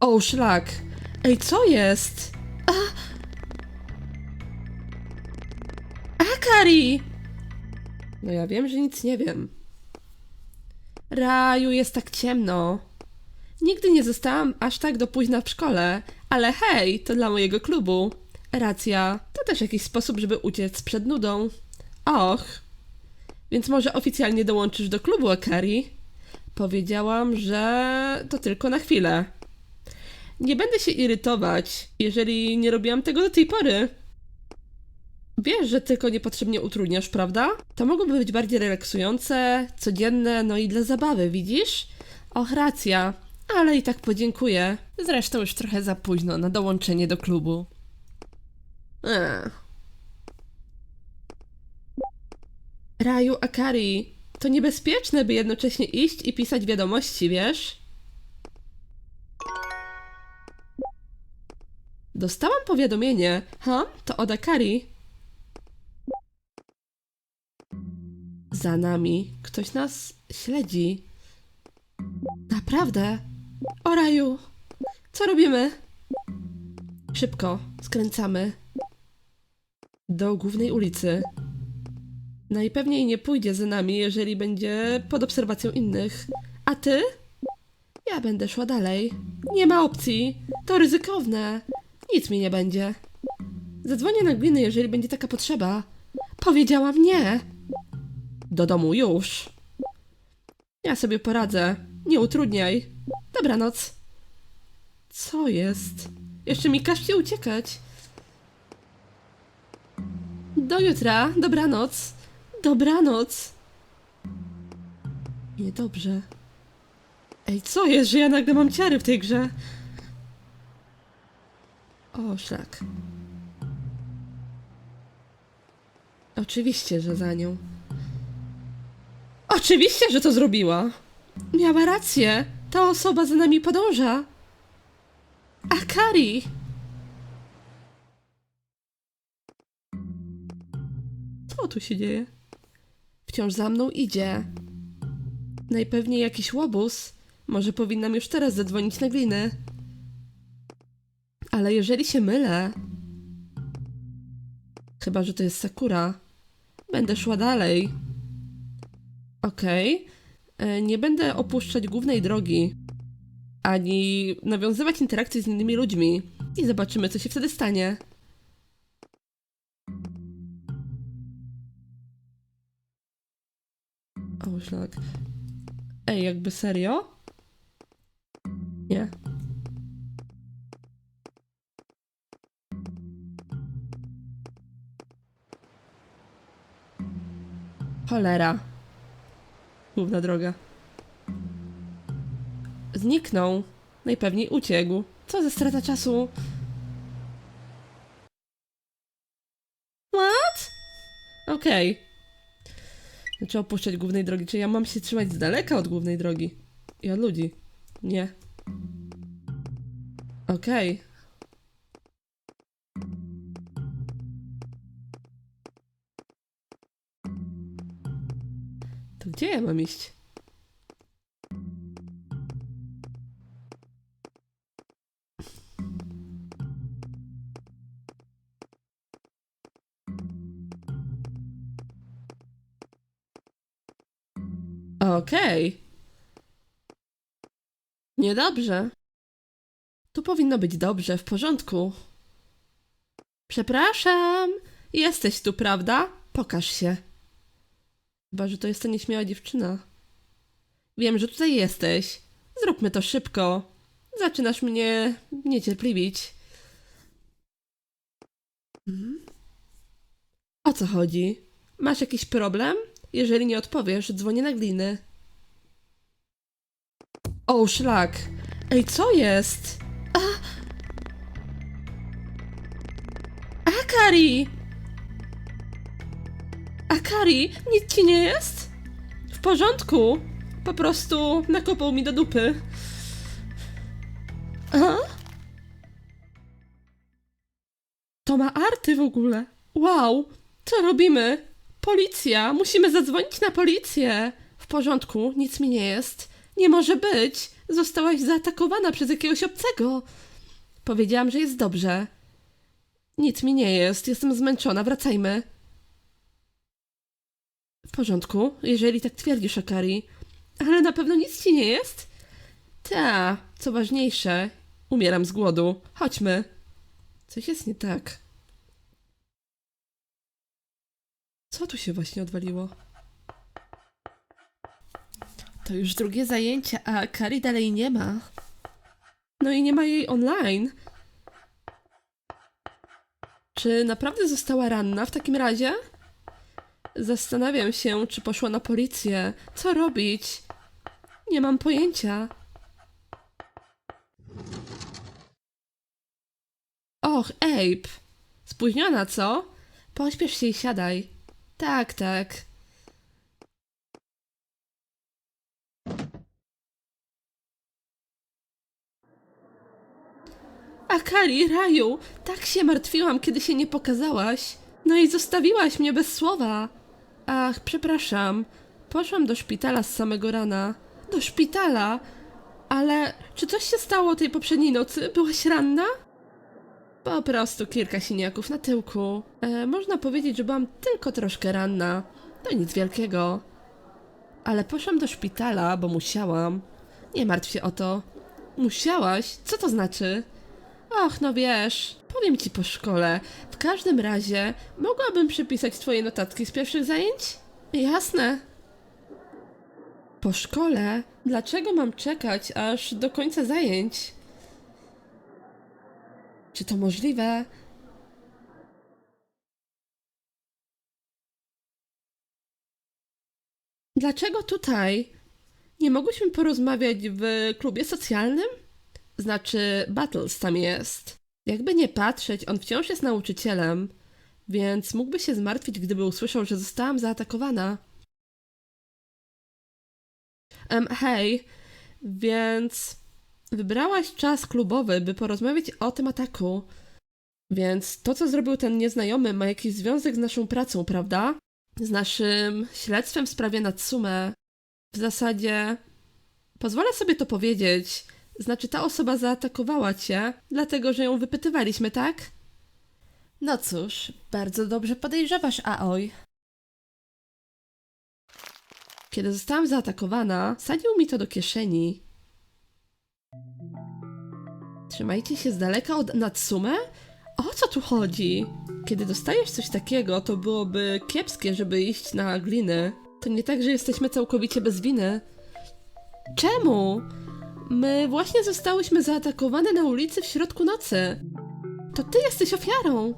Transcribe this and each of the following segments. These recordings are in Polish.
O, szlak. Ej, co jest? A... Akari! No ja wiem, że nic nie wiem. Raju, jest tak ciemno. Nigdy nie zostałam aż tak do późna w szkole, ale hej, to dla mojego klubu. Racja, to też jakiś sposób, żeby uciec przed nudą. Och, więc może oficjalnie dołączysz do klubu Akari? Powiedziałam, że to tylko na chwilę. Nie będę się irytować, jeżeli nie robiłam tego do tej pory. Wiesz, że tylko niepotrzebnie utrudniasz, prawda? To mogłoby być bardziej relaksujące, codzienne, no i dla zabawy, widzisz? Och, racja, ale i tak podziękuję. Zresztą już trochę za późno na dołączenie do klubu. Eee. Raju Akari, to niebezpieczne, by jednocześnie iść i pisać wiadomości, wiesz? Dostałam powiadomienie. Ha? To od Akari. Za nami. Ktoś nas śledzi. Naprawdę? O Raju! Co robimy? Szybko, skręcamy. Do głównej ulicy. Najpewniej nie pójdzie za nami, jeżeli będzie pod obserwacją innych. A ty? Ja będę szła dalej. Nie ma opcji. To ryzykowne. Nic mi nie będzie. Zadzwonię na gliny, jeżeli będzie taka potrzeba. Powiedziałam nie. Do domu już. Ja sobie poradzę. Nie utrudniaj. Dobranoc. Co jest? Jeszcze mi każcie uciekać. Do jutra. Dobranoc. Dobranoc. Niedobrze. Ej, co jest, że ja nagle mam ciary w tej grze? O, szlak. Oczywiście, że za nią. Oczywiście, że to zrobiła. Miała rację. Ta osoba za nami podąża. Akari! Co tu się dzieje? Wciąż za mną idzie. Najpewniej jakiś łobuz. Może powinnam już teraz zadzwonić na gliny. Ale jeżeli się mylę. Chyba, że to jest Sakura. Będę szła dalej. Okej. E, Nie będę opuszczać głównej drogi. Ani nawiązywać interakcji z innymi ludźmi. I zobaczymy, co się wtedy stanie. O, szlak. Ej, jakby serio? Nie. Cholera. Główna droga. Zniknął. Najpewniej uciekł. Co za strata czasu. What? Okej. Znaczy opuszczać głównej drogi. Czy ja mam się trzymać z daleka od głównej drogi? I od ludzi? Nie. Okej. To gdzie ja mam iść? Okej. Niedobrze. Tu powinno być dobrze, w porządku. Przepraszam. Jesteś tu, prawda? Pokaż się. Chyba, że to jest ta nieśmiała dziewczyna. Wiem, że tutaj jesteś. Zróbmy to szybko. Zaczynasz mnie niecierpliwić. Mhm. O co chodzi? Masz jakiś problem? Jeżeli nie odpowiesz, dzwonię na gliny. O, szlak. Ej, co jest? A... Akari! Akari, nic ci nie jest? W porządku. Po prostu nakopał mi do dupy. A? To ma arty w ogóle. Wow, co robimy? Policja, musimy zadzwonić na policję. W porządku, nic mi nie jest. Nie może być! Zostałaś zaatakowana przez jakiegoś obcego! Powiedziałam, że jest dobrze. Nic mi nie jest, jestem zmęczona, wracajmy. Porządku, jeżeli tak twierdzisz, Akari. Ale na pewno nic ci nie jest? Ta, co ważniejsze, umieram z głodu. Chodźmy. Coś jest nie tak. Co tu się właśnie odwaliło? To już drugie zajęcie, a Kari dalej nie ma. No i nie ma jej online. Czy naprawdę została ranna w takim razie? Zastanawiam się, czy poszła na policję. Co robić? Nie mam pojęcia. Och, Abe. Spóźniona, co? Pośpiesz się i siadaj. Tak, tak. Akari, Raju, tak się martwiłam, kiedy się nie pokazałaś. No i zostawiłaś mnie bez słowa. Ach, przepraszam. Poszłam do szpitala z samego rana. Do szpitala? Ale czy coś się stało tej poprzedniej nocy? Byłaś ranna? Po prostu kilka siniaków na tyłku. E, można powiedzieć, że byłam tylko troszkę ranna. To nic wielkiego. Ale poszłam do szpitala, bo musiałam. Nie martw się o to. Musiałaś? Co to znaczy? Och, no wiesz, powiem ci po szkole. W każdym razie, mogłabym przepisać twoje notatki z pierwszych zajęć? Jasne. Po szkole? Dlaczego mam czekać aż do końca zajęć? Czy to możliwe? Dlaczego tutaj? Nie mogłyśmy porozmawiać w klubie socjalnym? Znaczy, Battles tam jest. Jakby nie patrzeć, on wciąż jest nauczycielem, więc mógłby się zmartwić, gdyby usłyszał, że zostałam zaatakowana. Em, hej, więc wybrałaś czas klubowy, by porozmawiać o tym ataku. Więc to, co zrobił ten nieznajomy, ma jakiś związek z naszą pracą, prawda? Z naszym śledztwem w sprawie Natsume. W zasadzie, pozwolę sobie to powiedzieć. Znaczy, ta osoba zaatakowała cię, dlatego że ją wypytywaliśmy, tak? No cóż, bardzo dobrze podejrzewasz, Aoi. Kiedy zostałam zaatakowana, wsadził mi to do kieszeni. Trzymajcie się z daleka od Natsume? O co tu chodzi? Kiedy dostajesz coś takiego, to byłoby kiepskie, żeby iść na gliny. To nie tak, że jesteśmy całkowicie bez winy. Czemu? My właśnie zostałyśmy zaatakowane na ulicy w środku nocy. To ty jesteś ofiarą.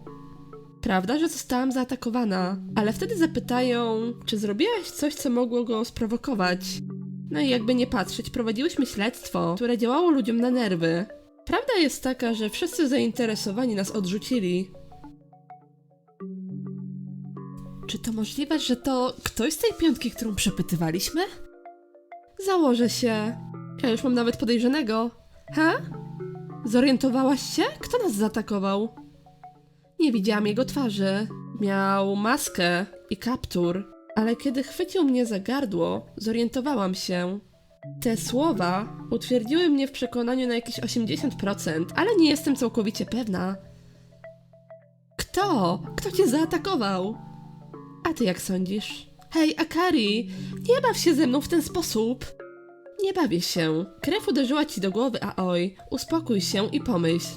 Prawda, że zostałam zaatakowana, ale wtedy zapytają, czy zrobiłaś coś, co mogło go sprowokować. No i jakby nie patrzeć, prowadziłyśmy śledztwo, które działało ludziom na nerwy. Prawda jest taka, że wszyscy zainteresowani nas odrzucili. Czy to możliwe, że to ktoś z tej piątki, którą przepytywaliśmy? Założę się. Ja już mam nawet podejrzanego. Ha? Zorientowałaś się? Kto nas zaatakował? Nie widziałam jego twarzy. Miał maskę i kaptur, ale kiedy chwycił mnie za gardło, zorientowałam się. Te słowa utwierdziły mnie w przekonaniu na jakieś 80%, ale nie jestem całkowicie pewna. Kto? Kto cię zaatakował? A ty jak sądzisz? Hej, Akari, nie baw się ze mną w ten sposób. Nie bawię się. Krew uderzyła ci do głowy, a oj, uspokój się i pomyśl.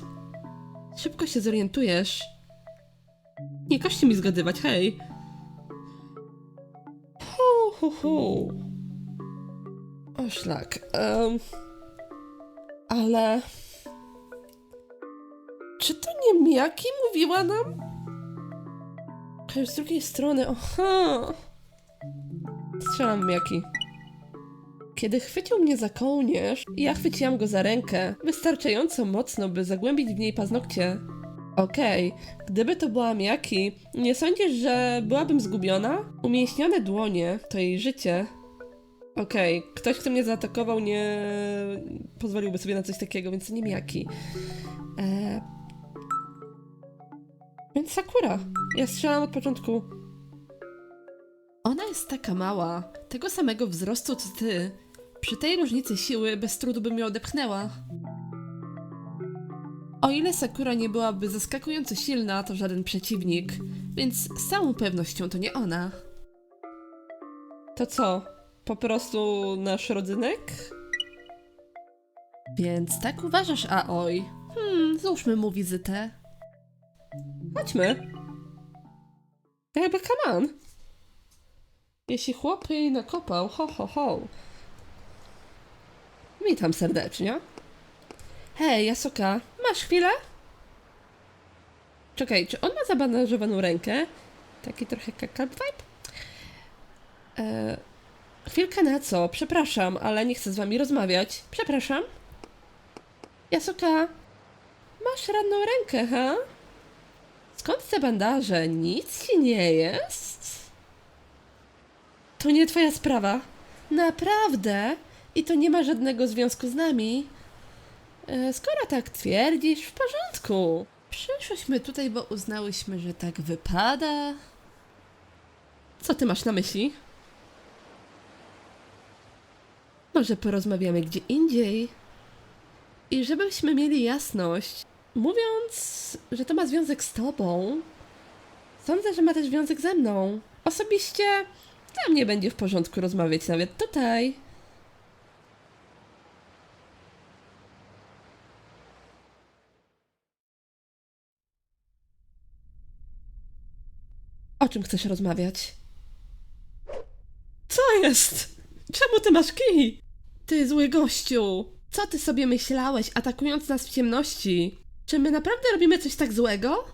Szybko się zorientujesz. Nie każcie mi zgadywać, hej. Hu, hu, hu. O szlak. em. ale... Czy to nie Miyaki mówiła nam? Chociaż z drugiej strony, oha. Strzelam w Miyaki. Kiedy chwycił mnie za kołnierz, ja chwyciłam go za rękę, wystarczająco mocno, by zagłębić w niej paznokcie. Okej, gdyby to była Miyaki, nie sądzisz, że byłabym zgubiona? Umięśnione dłonie to jej życie. Okej, ktoś, kto mnie zaatakował, nie pozwoliłby sobie na coś takiego, więc nie Miyaki. Eee... Więc Sakura. Ja strzelam od początku. Ona jest taka mała, tego samego wzrostu co ty. Przy tej różnicy siły bez trudu bym ją odepchnęła. O ile Sakura nie byłaby zaskakująco silna, to żaden przeciwnik, więc z całą pewnością to nie ona. To co? Po prostu nasz rodzynek? Więc tak uważasz, Aoi? Hmm, złóżmy mu wizytę. Chodźmy. Jakby come on. Jeśli chłop jej nakopał, ho ho ho. Witam serdecznie. Hej, Jasoka, masz chwilę? Czekaj, czy on ma zabandażowaną rękę? Taki trochę kakal vibe? E, chwilkę na co? Przepraszam, ale nie chcę z wami rozmawiać. Przepraszam. Jasoka, masz ranną rękę, ha? Skąd te bandaże? Nic ci nie jest? To nie twoja sprawa. Naprawdę? I to nie ma żadnego związku z nami? E, Skoro tak twierdzisz, w porządku. Przyszłyśmy tutaj, bo uznałyśmy, że tak wypada. Co ty masz na myśli? Może porozmawiamy gdzie indziej? I żebyśmy mieli jasność, mówiąc, że to ma związek z tobą, sądzę, że ma też związek ze mną. Osobiście dla mnie będzie w porządku rozmawiać nawet tutaj. O czym chcesz rozmawiać? Co jest? Czemu ty masz kij? Ty zły gościu! Co ty sobie myślałeś, atakując nas w ciemności? Czy my naprawdę robimy coś tak złego?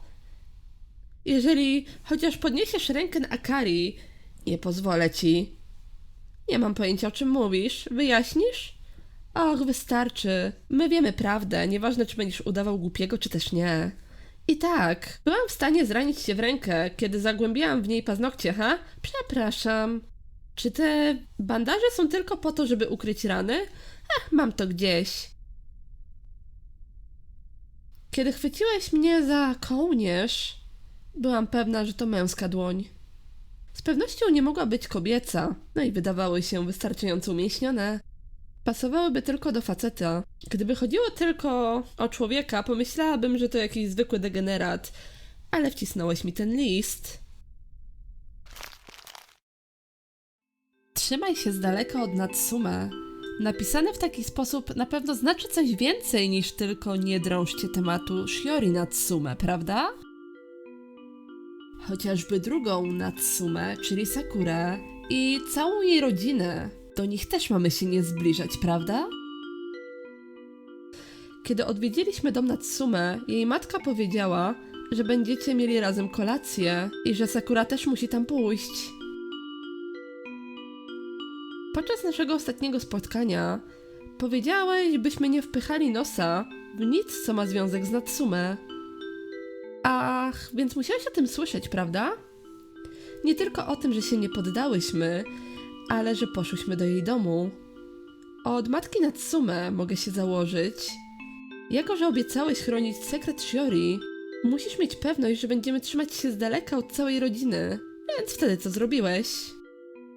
Jeżeli chociaż podniesiesz rękę na Akari, nie pozwolę ci. Nie mam pojęcia, o czym mówisz. Wyjaśnisz? Och, wystarczy. My wiemy prawdę, nieważne czy będziesz udawał głupiego, czy też nie. I tak, byłam w stanie zranić cię w rękę, kiedy zagłębiłam w niej paznokcie, ha? Przepraszam. Czy te bandaże są tylko po to, żeby ukryć rany? Ach, mam to gdzieś. Kiedy chwyciłeś mnie za kołnierz, byłam pewna, że to męska dłoń. Z pewnością nie mogła być kobieca, no i wydawały się wystarczająco umieśnione. Pasowałyby tylko do faceta. Gdyby chodziło tylko o człowieka, pomyślałabym, że to jakiś zwykły degenerat, ale wcisnąłeś mi ten list. Trzymaj się z daleka od Natsume. Napisane w taki sposób na pewno znaczy coś więcej niż tylko nie drążcie tematu Shiori Natsume, prawda? Chociażby drugą Natsume, czyli Sakurę i całą jej rodzinę. Do nich też mamy się nie zbliżać, prawda? Kiedy odwiedziliśmy dom Natsume, jej matka powiedziała, że będziecie mieli razem kolację i że Sakura też musi tam pójść. Podczas naszego ostatniego spotkania powiedziałeś, byśmy nie wpychali nosa w nic, co ma związek z Natsume. Ach, więc musiałeś o tym słyszeć, prawda? Nie tylko o tym, że się nie poddałyśmy, ale że poszłyśmy do jej domu. Od matki Natsume mogę się założyć. Jako, że obiecałeś chronić sekret Shiori, musisz mieć pewność, że będziemy trzymać się z daleka od całej rodziny. Więc wtedy co zrobiłeś?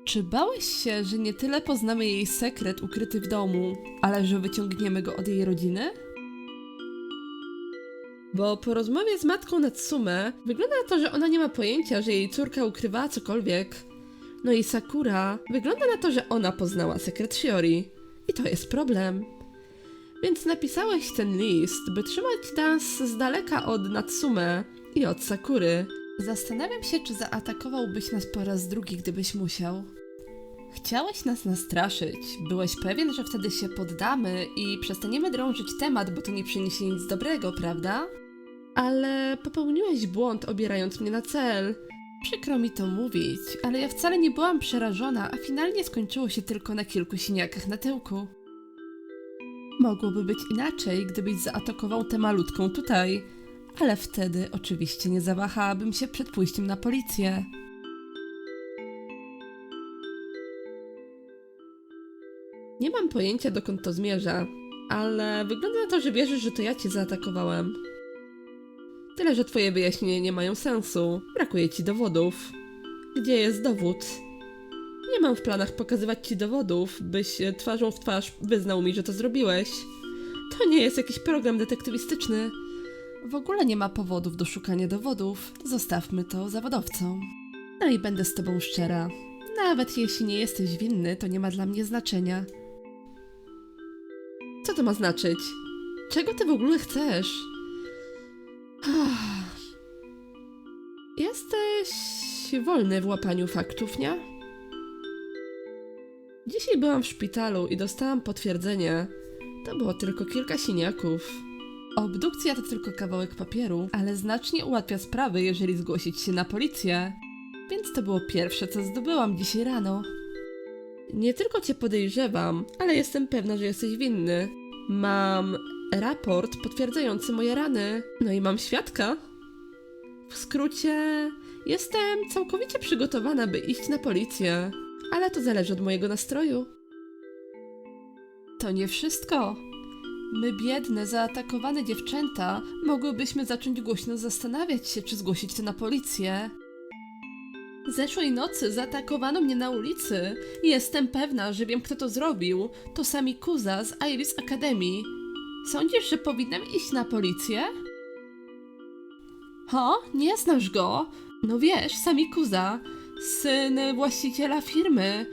Czy bałeś się, że nie tyle poznamy jej sekret ukryty w domu, ale że wyciągniemy go od jej rodziny? Bo po rozmowie z matką Natsume wygląda na to, że ona nie ma pojęcia, że jej córka ukrywała cokolwiek. No i Sakura wygląda na to, że ona poznała sekret Shiori. I to jest problem. Więc napisałeś ten list, by trzymać nas z daleka od Natsume i od Sakury. Zastanawiam się, czy zaatakowałbyś nas po raz drugi, gdybyś musiał. Chciałeś nas nastraszyć. Byłeś pewien, że wtedy się poddamy i przestaniemy drążyć temat, bo to nie przyniesie nic dobrego, prawda? Ale popełniłeś błąd, obierając mnie na cel. Przykro mi to mówić, ale ja wcale nie byłam przerażona, a finalnie skończyło się tylko na kilku siniakach na tyłku. Mogłoby być inaczej, gdybyś zaatakował tę malutką tutaj, ale wtedy oczywiście nie zawahałabym się przed pójściem na policję. Nie mam pojęcia, dokąd to zmierza, ale wygląda na to, że wierzysz, że to ja cię zaatakowałem. Tyle, że twoje wyjaśnienia nie mają sensu. Brakuje ci dowodów. Gdzie jest dowód? Nie mam w planach pokazywać ci dowodów, byś e, twarzą w twarz wyznał mi, że to zrobiłeś. To nie jest jakiś program detektywistyczny. W ogóle nie ma powodów do szukania dowodów. Zostawmy to zawodowcom. No i będę z tobą szczera. Nawet jeśli nie jesteś winny, to nie ma dla mnie znaczenia. Co to ma znaczyć? Czego ty w ogóle chcesz? Jesteś wolny w łapaniu faktów, nie? Dzisiaj byłam w szpitalu i dostałam potwierdzenie. To było tylko kilka siniaków. Obdukcja to tylko kawałek papieru, ale znacznie ułatwia sprawy, jeżeli zgłosić się na policję. Więc to było pierwsze, co zdobyłam dzisiaj rano. Nie tylko cię podejrzewam, ale jestem pewna, że jesteś winny. Mam raport potwierdzający moje rany. No i mam świadka. W skrócie, jestem całkowicie przygotowana, by iść na policję, ale to zależy od mojego nastroju. To nie wszystko. My, biedne, zaatakowane dziewczęta, mogłybyśmy zacząć głośno zastanawiać się, czy zgłosić to na policję. Zeszłej nocy zaatakowano mnie na ulicy. Jestem pewna, że wiem, kto to zrobił. To sami Kuza z Iris Academy. Sądzisz, że powinnam iść na policję? Ho, nie znasz go? No wiesz, sami Kuza, syn właściciela firmy.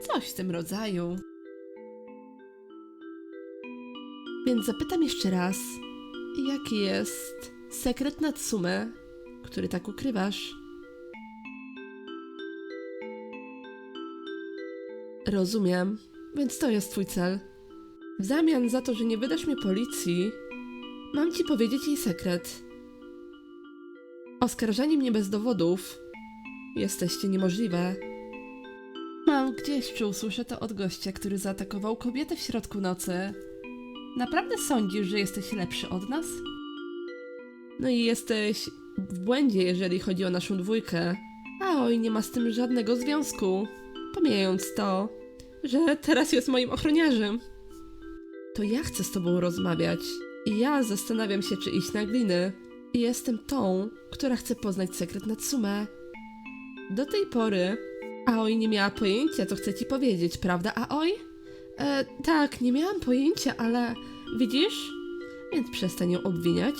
Coś w tym rodzaju. Więc zapytam jeszcze raz, jaki jest sekret Natsume, który tak ukrywasz? Rozumiem, więc to jest twój cel. W zamian za to, że nie wydasz mnie policji, mam ci powiedzieć jej sekret. Oskarżanie mnie bez dowodów jesteście niemożliwe. Mam gdzieś, czy usłyszę to od gościa, który zaatakował kobietę w środku nocy. Naprawdę sądzisz, że jesteś lepszy od nas? No i jesteś w błędzie, jeżeli chodzi o naszą dwójkę. A oj, nie ma z tym żadnego związku. Pomijając to, że teraz jest moim ochroniarzem. To ja chcę z tobą rozmawiać. I ja zastanawiam się, czy iść na gliny. I jestem tą, która chce poznać sekret Natsume. Do tej pory Aoi nie miała pojęcia, co chcę ci powiedzieć, prawda, Aoi? E, tak, nie miałam pojęcia, ale widzisz? Więc przestań ją obwiniać.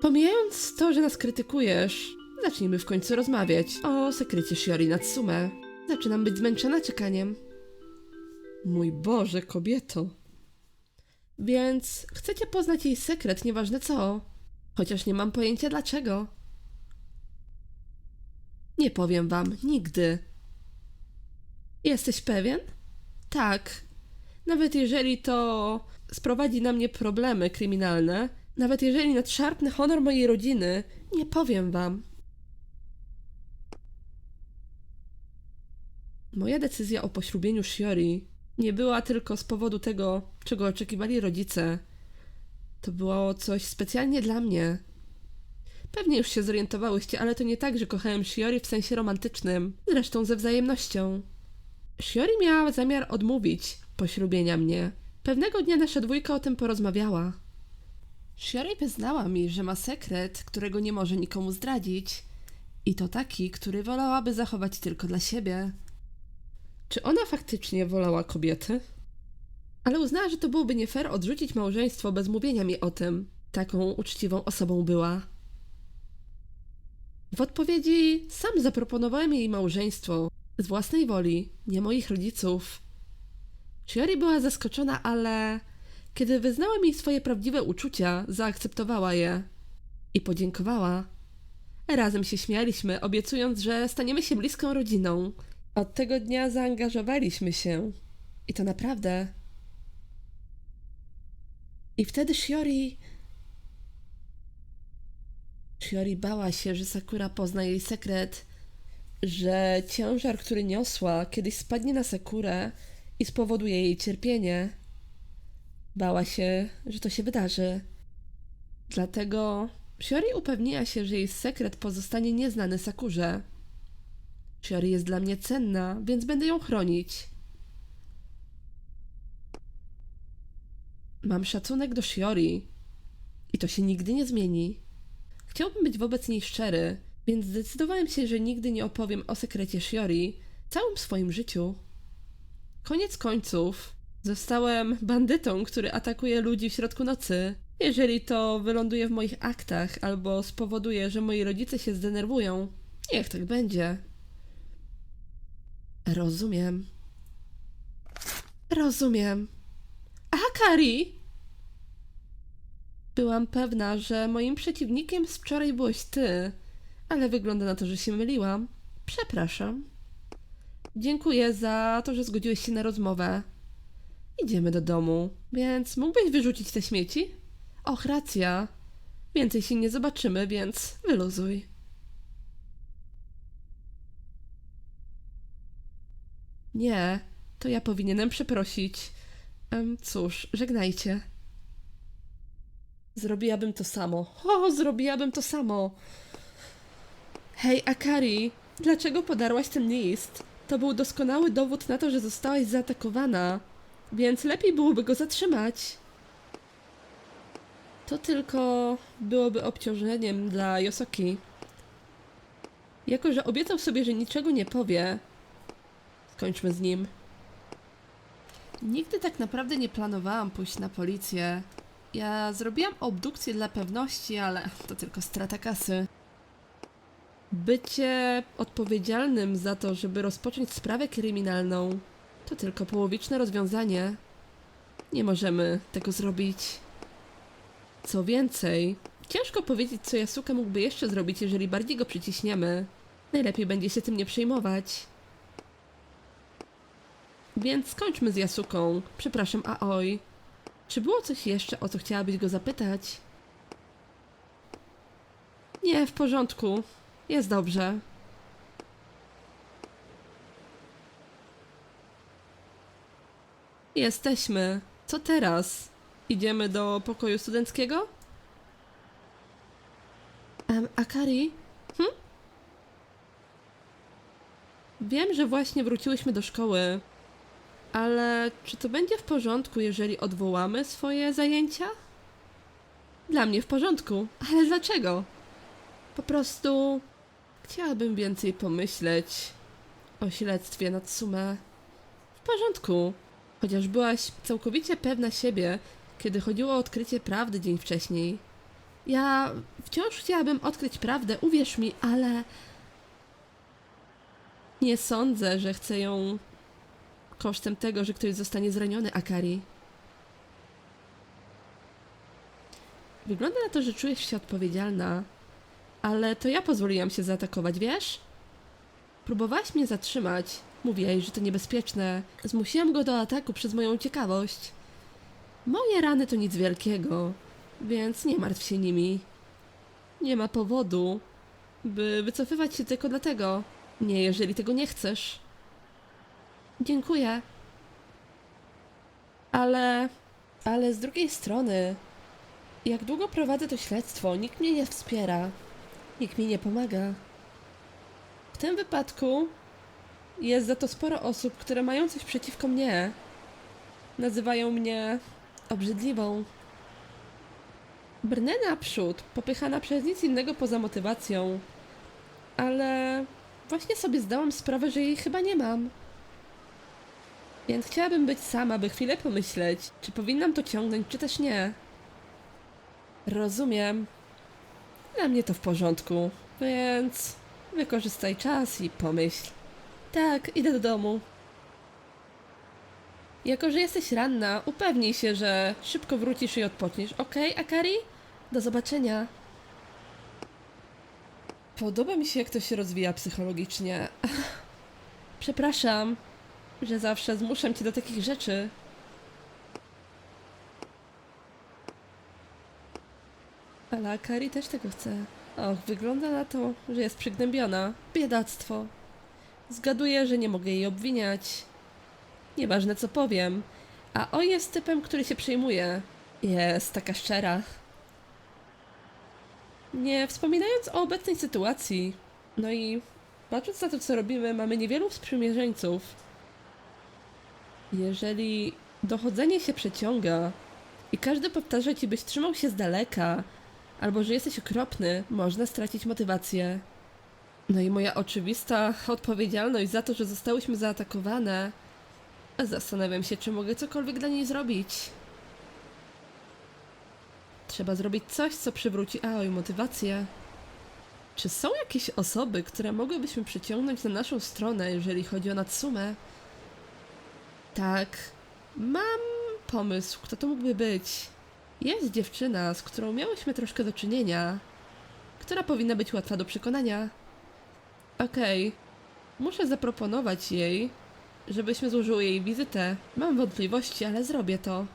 Pomijając to, że nas krytykujesz, zacznijmy w końcu rozmawiać o sekrecie Shiori Natsume. Zaczynam być zmęczona czekaniem. Mój Boże, kobieto. Więc chcecie poznać jej sekret, nieważne co. Chociaż nie mam pojęcia dlaczego. Nie powiem wam nigdy. Jesteś pewien? Tak. Nawet jeżeli to sprowadzi na mnie problemy kryminalne, nawet jeżeli nadszarpnę honor mojej rodziny, nie powiem wam. Moja decyzja o poślubieniu Shiori nie była tylko z powodu tego, czego oczekiwali rodzice. To było coś specjalnie dla mnie. Pewnie już się zorientowałyście, ale to nie tak, że kochałem Shiori w sensie romantycznym, zresztą ze wzajemnością. Shiori miała zamiar odmówić poślubienia mnie. Pewnego dnia nasza dwójka o tym porozmawiała. Shiori wyznała mi, że ma sekret, którego nie może nikomu zdradzić. I to taki, który wolałaby zachować tylko dla siebie. Czy ona faktycznie wolała kobiety? Ale uznała, że to byłoby nie fair odrzucić małżeństwo bez mówienia mi o tym. Taką uczciwą osobą była. W odpowiedzi sam zaproponowałem jej małżeństwo. Z własnej woli, nie moich rodziców. Shiori była zaskoczona, ale kiedy wyznałem jej swoje prawdziwe uczucia, zaakceptowała je. I podziękowała. Razem się śmialiśmy, obiecując, że staniemy się bliską rodziną. Od tego dnia zaangażowaliśmy się. I to naprawdę. I wtedy Shiori. Shiori bała się, że Sakura pozna jej sekret, że ciężar, który niosła, kiedyś spadnie na Sakurę i spowoduje jej cierpienie. Bała się, że to się wydarzy. Dlatego Shiori upewniła się, że jej sekret pozostanie nieznany Sakurze. Shiori jest dla mnie cenna, więc będę ją chronić. Mam szacunek do Shiori i to się nigdy nie zmieni. Chciałbym być wobec niej szczery, więc zdecydowałem się, że nigdy nie opowiem o sekrecie Shiori, całym swoim życiu. Koniec końców, zostałem bandytą, który atakuje ludzi w środku nocy. Jeżeli to wyląduje w moich aktach albo spowoduje, że moi rodzice się zdenerwują, niech tak będzie. Rozumiem. Rozumiem. A Kari! Byłam pewna, że moim przeciwnikiem z wczoraj byłeś ty, ale wygląda na to, że się myliłam. Przepraszam. Dziękuję za to, że zgodziłeś się na rozmowę. Idziemy do domu, więc mógłbyś wyrzucić te śmieci? Och, racja. Więcej się nie zobaczymy, więc wyluzuj. Nie, to ja powinienem przeprosić. Cóż, żegnajcie. Zrobiłabym to samo. O, zrobiłabym to samo. Hej, Akari, dlaczego podarłaś ten list? To był doskonały dowód na to, że zostałaś zaatakowana, więc lepiej byłoby go zatrzymać. To tylko byłoby obciążeniem dla Yosoki. Jako, że obiecał sobie, że niczego nie powie, skończmy z nim. Nigdy tak naprawdę nie planowałam pójść na policję. Ja zrobiłam obdukcję dla pewności, ale to tylko strata kasy. Bycie odpowiedzialnym za to, żeby rozpocząć sprawę kryminalną, to tylko połowiczne rozwiązanie. Nie możemy tego zrobić. Co więcej, ciężko powiedzieć, co Yasuka mógłby jeszcze zrobić, jeżeli bardziej go przyciśniemy. Najlepiej będzie się tym nie przejmować. Więc skończmy z Yasuką. Przepraszam, Aoi. Czy było coś jeszcze, o co chciałabyś go zapytać? Nie, w porządku. Jest dobrze. Jesteśmy. Co teraz? Idziemy do pokoju studenckiego? Um, Akari? Hm? Wiem, że właśnie wróciłyśmy do szkoły, ale czy to będzie w porządku, jeżeli odwołamy swoje zajęcia? Dla mnie w porządku, ale dlaczego? Po prostu chciałabym więcej pomyśleć o śledztwie nad sumę. W porządku, chociaż byłaś całkowicie pewna siebie, kiedy chodziło o odkrycie prawdy dzień wcześniej. Ja wciąż chciałabym odkryć prawdę, uwierz mi, ale nie sądzę, że chcę ją kosztem tego, że ktoś zostanie zraniony, Akari. Wygląda na to, że czujesz się odpowiedzialna, ale to ja pozwoliłam się zaatakować, wiesz? Próbowałaś mnie zatrzymać. Mówiłeś, że to niebezpieczne. Zmusiłam go do ataku przez moją ciekawość. Moje rany to nic wielkiego, więc nie martw się nimi. Nie ma powodu, by wycofywać się tylko dlatego. Nie, jeżeli tego nie chcesz. Dziękuję. Ale. Ale z drugiej strony. Jak długo prowadzę to śledztwo, nikt mnie nie wspiera. Nikt mi nie pomaga. W tym wypadku jest za to sporo osób, które mają coś przeciwko mnie. Nazywają mnie obrzydliwą. Brnę naprzód, popychana przez nic innego poza motywacją. Ale właśnie sobie zdałam sprawę, że jej chyba nie mam. Więc chciałabym być sama, by chwilę pomyśleć, czy powinnam to ciągnąć, czy też nie. Rozumiem. Dla mnie to w porządku, więc wykorzystaj czas i pomyśl. Tak, idę do domu. Jako, że jesteś ranna, upewnij się, że szybko wrócisz i odpoczniesz, okej, Akari? Do zobaczenia. Podoba mi się, jak to się rozwija psychologicznie. Przepraszam, że zawsze zmuszam cię do takich rzeczy. Ale Akari też tego chce. Och, wygląda na to, że jest przygnębiona. Biedactwo. Zgaduję, że nie mogę jej obwiniać. Nieważne co powiem. A on jest typem, który się przejmuje. Jest taka szczera. Nie wspominając o obecnej sytuacji. No i patrząc na to, co robimy, mamy niewielu sprzymierzeńców. Jeżeli dochodzenie się przeciąga i każdy powtarza ci, byś trzymał się z daleka, albo że jesteś okropny, można stracić motywację. No i moja oczywista odpowiedzialność za to, że zostałyśmy zaatakowane. Zastanawiam się, czy mogę cokolwiek dla niej zrobić. Trzeba zrobić coś, co przywróci Aoi motywację. Czy są jakieś osoby, które mogłybyśmy przyciągnąć na naszą stronę, jeżeli chodzi o Natsumę? Tak, mam pomysł, kto to mógłby być. Jest dziewczyna, z którą miałyśmy troszkę do czynienia, która powinna być łatwa do przekonania. Okej, muszę zaproponować jej, żebyśmy złożyły jej wizytę. Mam wątpliwości, ale zrobię to.